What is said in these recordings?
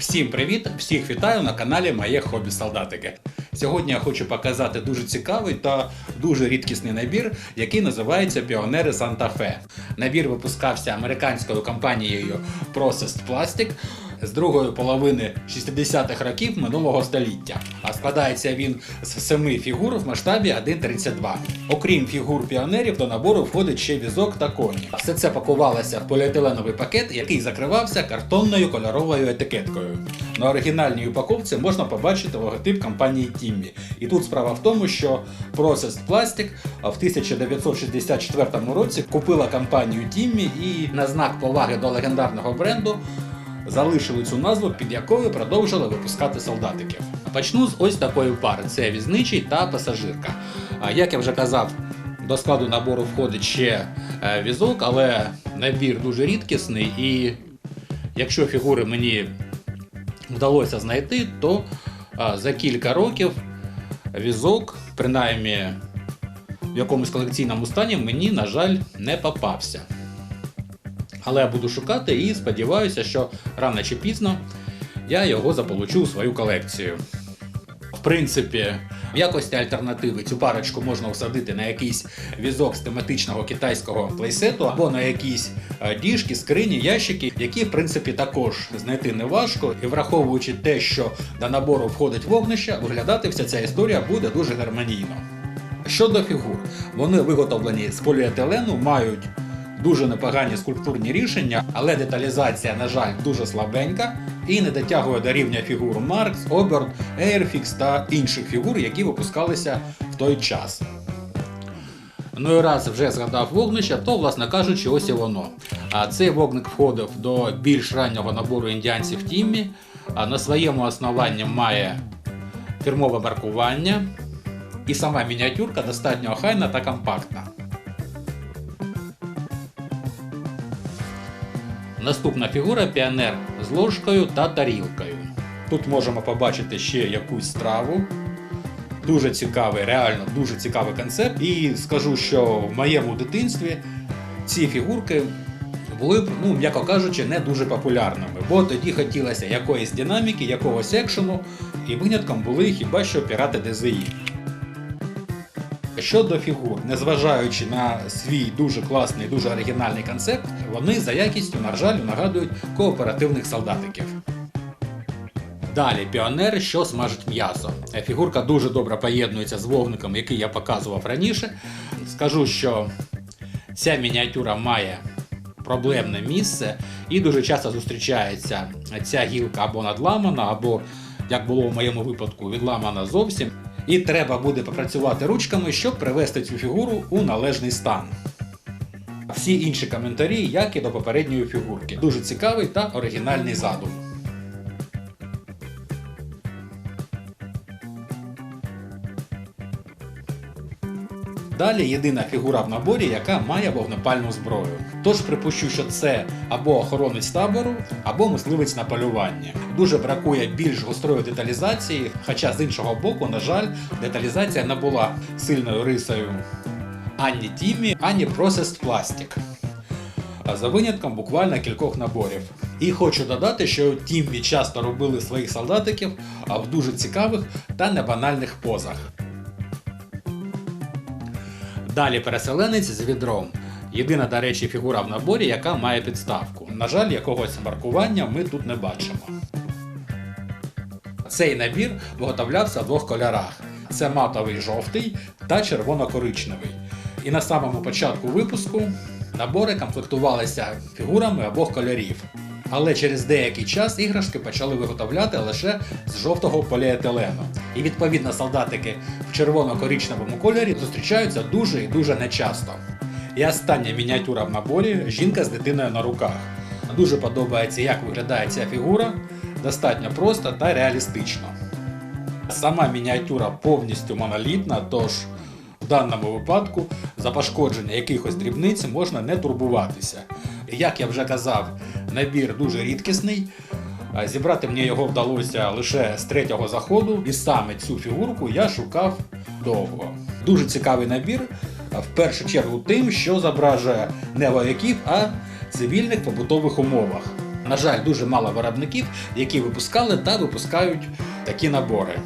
Всім привіт! Всіх вітаю на каналі Моє Хобі Солдатики. Сьогодні я хочу показати дуже цікавий та дуже рідкісний набір, який називається Піонери Санта-Фе. Набір випускався американською компанією Processed Plastic з другої половини 60-х років минулого століття. А складається він з семи фігур в масштабі 1.32. Окрім фігур піонерів, до набору входить ще візок та коні. Все це пакувалося в поліетиленовий пакет, який закривався картонною кольоровою етикеткою. На оригінальній упаковці можна побачити логотип компанії Тіммі. І тут справа в тому, що Processed Plastic в 1964 році купила компанію Тіммі і на знак поваги до легендарного бренду залишили цю назву, під якою продовжили випускати солдатиків. Почну з ось такої пари: це візничий та пасажирка. Як я вже казав, до складу набору входить ще е, візок, але набір дуже рідкісний, і якщо фігури мені вдалося знайти, то за кілька років візок, принаймні в якомусь колекційному стані, мені, на жаль, не попався. Але я буду шукати і сподіваюся, що рано чи пізно я його заполучу у свою колекцію. В принципі, в якості альтернативи цю парочку можна усадити на якийсь візок з тематичного китайського плейсету або на якісь е, діжки, скрині, ящики, які в принципі також знайти не важко. І враховуючи те, що до набору входить вогнище, виглядати вся ця історія буде дуже гармонійно. Щодо фігур, вони виготовлені з поліетилену, мають дуже непогані скульптурні рішення, але деталізація, на жаль, дуже слабенька і не дотягує до рівня фігур Маркс, Оберт, Airfix та інших фігур, які випускалися в той час. Ну і раз вже згадав вогнище, то, власне кажучи, ось і воно. А цей вогник входив до більш раннього набору індіанців Тіммі. А на своєму основанні має фірмове маркування, і сама мініатюрка достатньо охайна та компактна. Наступна фігура піонер з ложкою та тарілкою. Тут можемо побачити ще якусь страву. Дуже цікавий, реально дуже цікавий концепт. І скажу, що в моєму дитинстві ці фігурки були, б, ну, м'яко кажучи, не дуже популярними, бо тоді хотілося якоїсь динаміки, якогось екшену, і винятком були хіба що пірати ДЗІ. Щодо фігур, незважаючи на свій дуже класний, дуже оригінальний концепт, вони за якістю, на жаль, нагадують кооперативних солдатиків. Далі піонер, що смажить м'ясо. Е, Фігурка дуже добре поєднується з вогником, який я показував раніше. Скажу, що ця мініатюра має проблемне місце і дуже часто зустрічається ця гілка або надламана, або, як було в моєму випадку, відламана зовсім. І треба буде попрацювати ручками, щоб привести цю фігуру у належний стан. Всі інші коментарі, як і до попередньої фігурки. Дуже цікавий та оригінальний задум. Далі єдина фігура в наборі, яка має вогнепальну зброю. Тож припущу, що це або охоронець табору, або мисливець на полюванні. Дуже бракує більш гострої деталізації, хоча з іншого боку, на жаль, деталізація не була сильною рисою ані Тімі, ані Processed Plastic. За винятком буквально кількох наборів. І хочу додати, що Тіммі часто робили своїх солдатиків в дуже цікавих та небанальних позах. Далі переселенець з відром. Єдина, до речі, фігура в наборі, яка має підставку. На жаль, якогось маркування ми тут не бачимо. Цей набір виготовлявся в двох кольорах: це матовий жовтий та червоно-коричневий. І на самому початку випуску набори комплектувалися фігурами обох кольорів. Але через деякий час іграшки почали виготовляти лише з жовтого поліетилену. І відповідно солдатики в червоно-коричневому кольорі зустрічаються дуже і дуже нечасто. І остання мініатюра в наборі жінка з дитиною на руках. Дуже подобається, як виглядає ця фігура, достатньо просто та реалістично. Сама мініатюра повністю монолітна, тож в даному випадку за пошкодження якихось дрібниць можна не турбуватися. Як я вже казав, набір дуже рідкісний. А Зібрати мені його вдалося лише з третього заходу, і саме цю фігурку я шукав довго. Дуже цікавий набір, в першу чергу тим, що зображує не вояків, а цивільних побутових умовах. На жаль, дуже мало виробників, які випускали та випускають такі набори.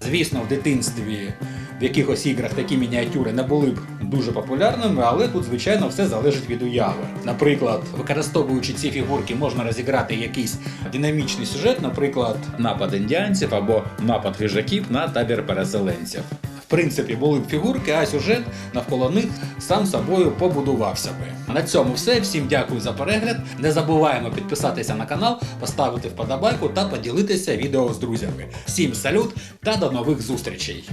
Звісно, в дитинстві в якихось іграх такі мініатюри не були б дуже популярними, але тут, звичайно, все залежить від уяви. Наприклад, використовуючи ці фігурки, можна розіграти якийсь динамічний сюжет, наприклад, напад індіанців або напад хижаків на табір переселенців. В принципі, були б фігурки, а сюжет навколо них сам собою побудувався би. На цьому все. Всім дякую за перегляд. Не забуваємо підписатися на канал, поставити вподобайку та поділитися відео з друзями. Всім салют та до нових зустрічей!